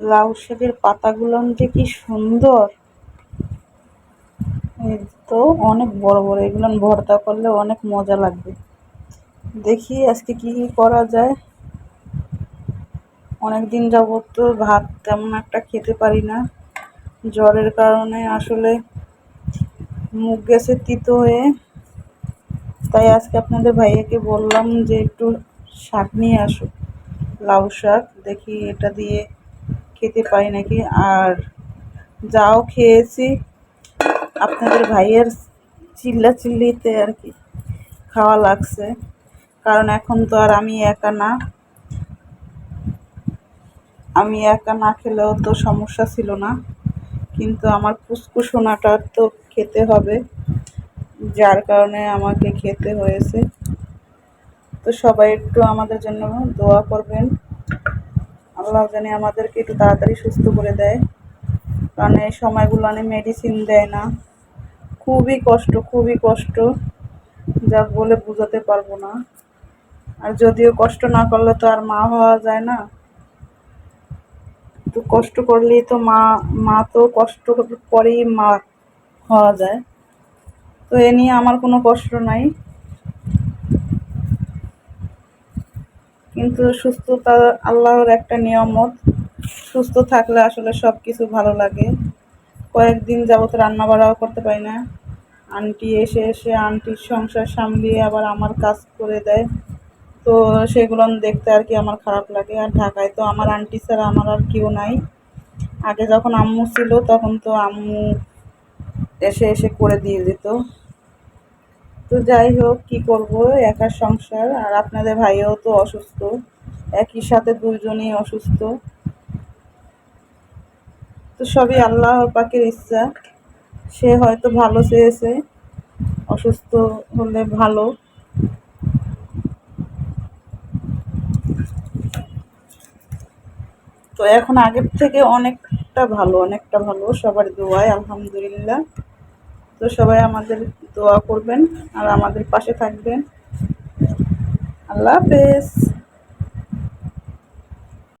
লাউ শাকের পাতাগুলো যে কি সুন্দর। তো অনেক বড় বড়, এগুলো ভর্তা করলে অনেক মজা লাগবে। দেখি আজকে কি কি করা যায়। অনেক দিন যাবত তো ভাত তেমন একটা খেতে পারি না। জ্বরের কারণে আসলে মুখ গেছে তিতো হয়ে। তাই আজকে আপনাদের ভাইয়াকে বললাম যে একটু শাক নিয়ে আসো লাউ শাক। দেখি এটা দিয়ে খেতে পাই নাকি? আর যাও খেয়েছি। আপনাদের ভাইয়ের চিল্লা চিল্লিতে আর কি খাওয়া লাগছে। কারণ এখন তো আর আমি একা না। আমি একা না খেলেও তো সমস্যা ছিল না। কিন্তু আমার পুষ্কুসোনাটা তো খেতে হবে, যার কারণে আমাকে খেতে হয়েছে। তো সবাই একটু আমাদের জন্য দোয়া করবেন। আল্লাহ জানি আমাদেরকে একটু তাড়াতাড়ি সুস্থ করে দেয়। কারণ এই সময়গুলো অনেক মেডিসিন দেয় না। খুবই কষ্ট খুবই কষ্ট। যা বলে বোঝাতে পারব না। আর যদিও কষ্ট না করলে তো আর মা হওয়া যায় না। তো কষ্ট করলেই তো মা মা তো কষ্ট পরেই মা হওয়া যায়। তো এ নিয়ে আমার কোনো কষ্ট নাই। কিন্তু সুস্থতা আল্লাহর একটা নিয়ামত। সুস্থ থাকলে আসলে সব কিছু ভালো লাগে। কয়েকদিন যাবত রান্না বাড়াও করতে পারি না। আন্টি এসে এসে আন্টির সংসার সামলিয়ে আবার আমার কাজ করে দেয়। তো সেগুলো দেখতে আর কি আমার খারাপ লাগে। আর ঢাকায় তো আমার আন্টি ছাড়া আমার আর কেউ নাই। আগে যখন আম্মু ছিল তখন তো আম্মু এসে এসে করে দিয়ে দিত। তো যাই হোক, কি করব? একার সংসার, আর আপনাদের ভাইও তো অসুস্থ। একই সাথে দুইজনই অসুস্থ। তো সবই আল্লাহ পাকের ইচ্ছা। সে হয়তো ভালো চেয়েছে। অসুস্থ হলে ভালো। তো এখন আগের থেকে অনেকটা ভালো অনেকটা ভালো। সবার দোয়ায় আলহামদুলিল্লাহ। তো সবাই আমাদের দোয়া করবেন আর আমাদের পাশে থাকবেন। আল্লাহ হাফেজ।